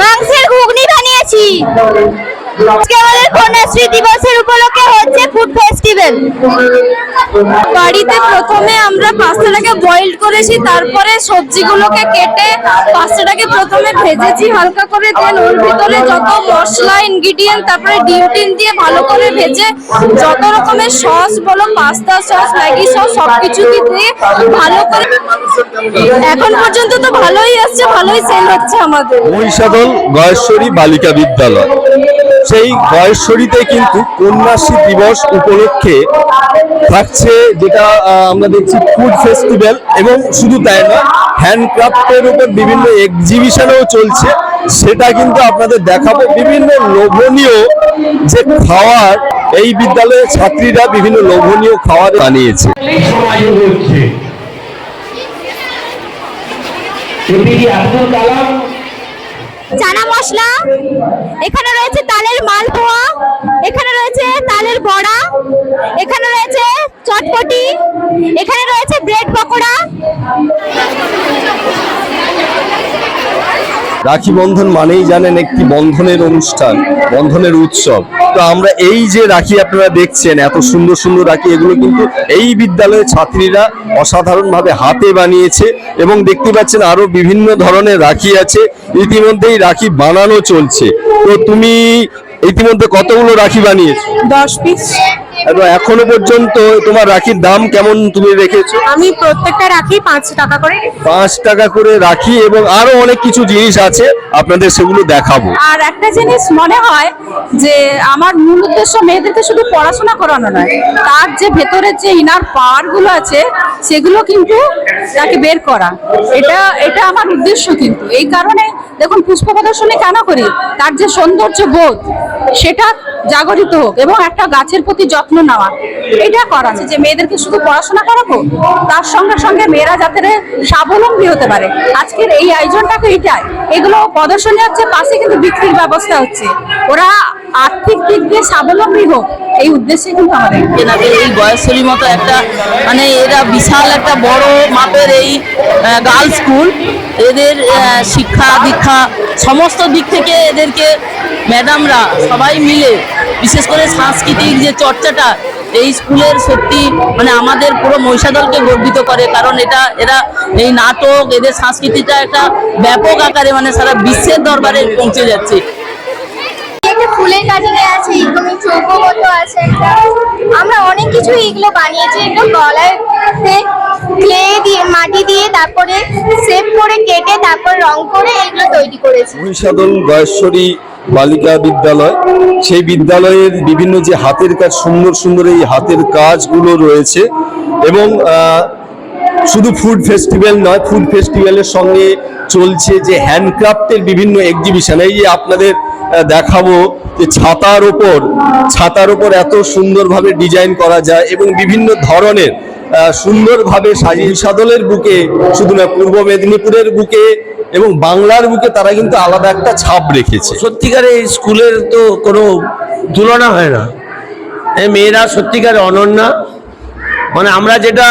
মাংসের ঘুগনি বানিয়েছি। আজকে আমাদের কন্যাশ্রী দিবসের উপলক্ষে হচ্ছে ফুড ফেস্টিভ্যাল বাড়িতে প্রথমে আমরা পাস্তাটাকে বয়েল করেছি, তারপরে সবজিগুলোকে কেটে পাস্তাটাকে প্রথমে ভেজেছি হালকা করে দেন ওর ভিতরে যত মশলা ইনগ্রিডিয়েন্ট তারপরে ডিম টিম দিয়ে ভালো করে ভেজে যত রকমের সস বলো পাস্তা সস ম্যাগি সস সবকিছু দিয়ে ভালো করে এখন পর্যন্ত তো ভালোই আসছে, ভালোই সেল হচ্ছে আমাদের। মহিষাদল গয়েশ্বরী বালিকা বিদ্যালয়। সেই গয়েশ্বরীতে কিন্তু কন্যাশ্রী দিবস উপলক্ষে থাকছে যেটা আমরা দেখছি ফুড ফেস্টিভ্যাল এবং শুধু তাই নয় হ্যান্ডক্রাফটের উপর বিভিন্ন এক্সিবিশনও চলছে। সেটা কিন্তু আপনাদের দেখাবো। বিভিন্ন লোভনীয় যে খাওয়ার, এই বিদ্যালয়ের ছাত্রীরা বিভিন্ন লোভনীয় খাবার বানিয়েছে। আব্দুল কালাম? চানা মশলা, এখানে রয়েছে তালের মালপোয়া, এখানে রয়েছে তালের বড়া, এখানে রয়েছে চটপটি, এখানে রয়েছে ব্রেড পকোড়া। রাখি বন্ধন মানেই জানেন একটি বন্ধনের অনুষ্ঠান, বন্ধনের উৎসব। তো আমরা এই যে রাখি আপনারা দেখছেন, এত সুন্দর সুন্দর রাখি, এগুলো কিন্তু এই বিদ্যালয়ের ছাত্রীরা অসাধারণভাবে হাতে বানিয়েছে এবং দেখতে পাচ্ছেন আরও বিভিন্ন ধরনের রাখি আছে, ইতিমধ্যেই রাখি বানানো চলছে। তো তুমি ইতিমধ্যে কতগুলো রাখি বানিয়েছো? দশ পিস এবং এখনও পর্যন্ত তোমার রাখির দাম কেমন তুমি রেখেছো? আমি প্রত্যেকটা রাখি পাঁচ টাকা করে পাঁচ টাকা করে রাখি এবং আরও অনেক কিছু জিনিস আছে আপনাদের সেগুলো দেখাবো। আর একটা জিনিস মনে হয় যে আমার মূল উদ্দেশ্য মেয়েদেরকে শুধু পড়াশোনা করানো নয় তার যে ভেতরের যে ইনার পাওয়ারগুলো আছে সেগুলো কিন্তু তাকে বের করা। এটা এটা আমার উদ্দেশ্য কিন্তু। এই কারণে দেখুন পুষ্প প্রদর্শনী কেন করি? তার যে সৌন্দর্য বোধ সেটা জাগরিত হোক এবং একটা গাছের প্রতি যত্ন নেওয়া। এটা করা আছে যে মেয়েদেরকে শুধু পড়াশোনা করাবো? তার সঙ্গে সঙ্গে মেয়েরা যাতে স্বাবলম্বী হতে পারে। আজকের এই আয়োজনটাকে এটাই। এগুলো প্রদর্শনী হচ্ছে, পাশে কিন্তু বিক্রির ব্যবস্থা হচ্ছে। ওরা আর্থিক দিক দিয়ে স্বাবলম্বী হোক, এই উদ্দেশ্যে কিন্তু আমাদের এই বয়সেরই মতো একটা মানে এরা বিশাল একটা বড় মাপের এই গার্লস স্কুল এদের শিক্ষা দীক্ষা সমস্ত দিক থেকে এদেরকে ম্যাডামরা সবাই মিলে, বিশেষ করে সাংস্কৃতিক যে চর্চাটা এই স্কুলের সত্যি মানে আমাদের পুরো মহিষাদলকে গর্বিত করে কারণ এটা এরা এই নাটক এদের সংস্কৃতিটা একটা ব্যাপক আকারে মানে সারা বিশ্বের দরবারে পৌঁছে যাচ্ছে। ফুলের আছে চৌকো মতো আছে একটা। আমরা অনেক কিছু এগুলো বানিয়েছি এগুলো গলায় ক্লে দিয়ে মাটি দিয়ে তারপরে সেভ করে কেটে তারপর রং করে এগুলো তৈরি করেছি। মহিষাদল গয়েশ্বরী বালিকা বিদ্যালয়। সেই বিদ্যালয়ের বিভিন্ন যে হাতের কাজ, সুন্দর সুন্দর এই হাতের কাজগুলো রয়েছে এবং শুধু ফুড ফেস্টিভ্যাল নয়, ফুড ফেস্টিভ্যালের সঙ্গে চলছে যে হ্যান্ডক্রাফটের বিভিন্ন এক্সিবিশন এই যে আপনাদের দেখাবো যে ছাতার ওপর ছাতার ওপর এত সুন্দরভাবে ডিজাইন করা যায় এবং বিভিন্ন ধরনের সুন্দরভাবে সাজিয়ে সাদলের বুকে, শুধু না, পূর্ব মেদিনীপুরের বুকে এবং বাংলার বুকে তারা কিন্তু আলাদা একটা ছাপ রেখেছে। সত্যিকারে স্কুলের তো কোনো তুলনা হয় না। মেয়েরা সত্যিকারে অনন্যা। মানে আমরা যেটা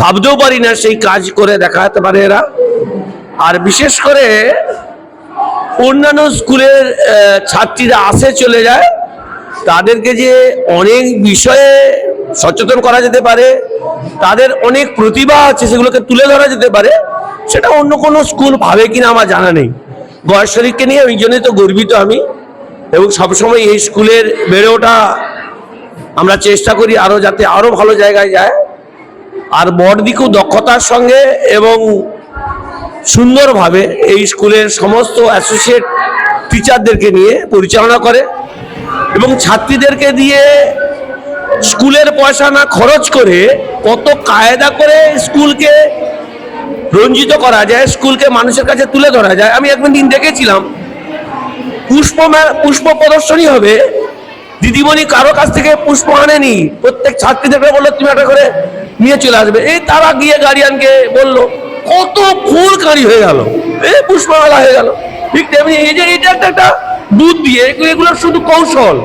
ভাবতেও পারি না সেই কাজ করে দেখাতে পারে এরা। আর বিশেষ করে অন্যান্য স্কুলের ছাত্রীরা আসে চলে যায়, তাদেরকে যে অনেক বিষয়ে সচেতন করা যেতে পারে, তাদের অনেক প্রতিভা আছে সেগুলোকে তুলে ধরা যেতে পারে সেটা অন্য কোনো স্কুল ভাবে কিনা আমার জানা নেই। গয়েশ্বরীকে নিয়ে ওই জন্যই তো গর্বিত আমি। এবং সবসময় এই স্কুলের বেড়ে ওঠা আমরা চেষ্টা করি আরও যাতে আরও ভালো জায়গায় যায়। আর বড়দিকেও দক্ষতার সঙ্গে এবং সুন্দরভাবে এই স্কুলের সমস্ত অ্যাসোসিয়েট টিচারদেরকে নিয়ে পরিচালনা করে এবং ছাত্রীদেরকে দিয়ে স্কুলের পয়সা না খরচ করে কত কায়দা করে স্কুলকে রঞ্জিত করা যায়, স্কুলকে মানুষের কাছে তুলে ধরা যায়। আমি একদিন দিন দেখেছিলাম, পুষ্প পুষ্প প্রদর্শনী হবে। দিদিমণি কারও কাছ থেকে পুষ্প আনেনি। প্রত্যেক ছাত্রীদেরকে বলল, তুমি একটা করে নিয়ে চলে আসবে। এই তারা গিয়ে গার্ডিয়ানকে বলল, কত ফুল কাঁড়ি হয়ে গেল। এই পুষ্পমেলা হয়ে গেল। ঠিক তেমনি এই যে, এটা একটা একটা দুধ দিয়ে এগুলো শুধু কৌশল।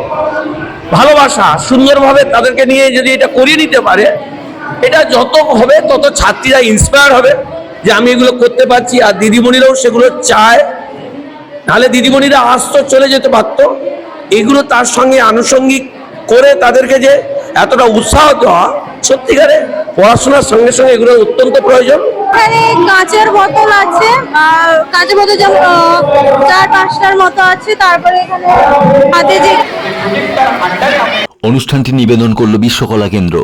ভালোবাসা, সুন্দরভাবে তাদেরকে নিয়ে যদি এটা করিয়ে নিতে পারে, এটা যত হবে, তত ছাত্রীরা ইন্সপায়ার হবে। যে আমি এগুলো করতে পারছি আর দিদিমণিরাও সেগুলো চায়। নাহলে দিদিমণিরা আসতো চলে যেতে পারতো। এগুলো তার সঙ্গে আনুষঙ্গিক করে তাদেরকে যে এতটা উৎসাহ দেওয়া সত্যিকারে পড়াশোনার সঙ্গে সঙ্গে এগুলো অত্যন্ত প্রয়োজন। এখানে কাঁচের বোতল আছে আর কাঁচের বোতল যেমন চার পাঁচটার মতো আছে তারপরে এখানে হাতে যে অনুষ্ঠানটি নিবেদন করল বিশ্বকলা কেন্দ্র।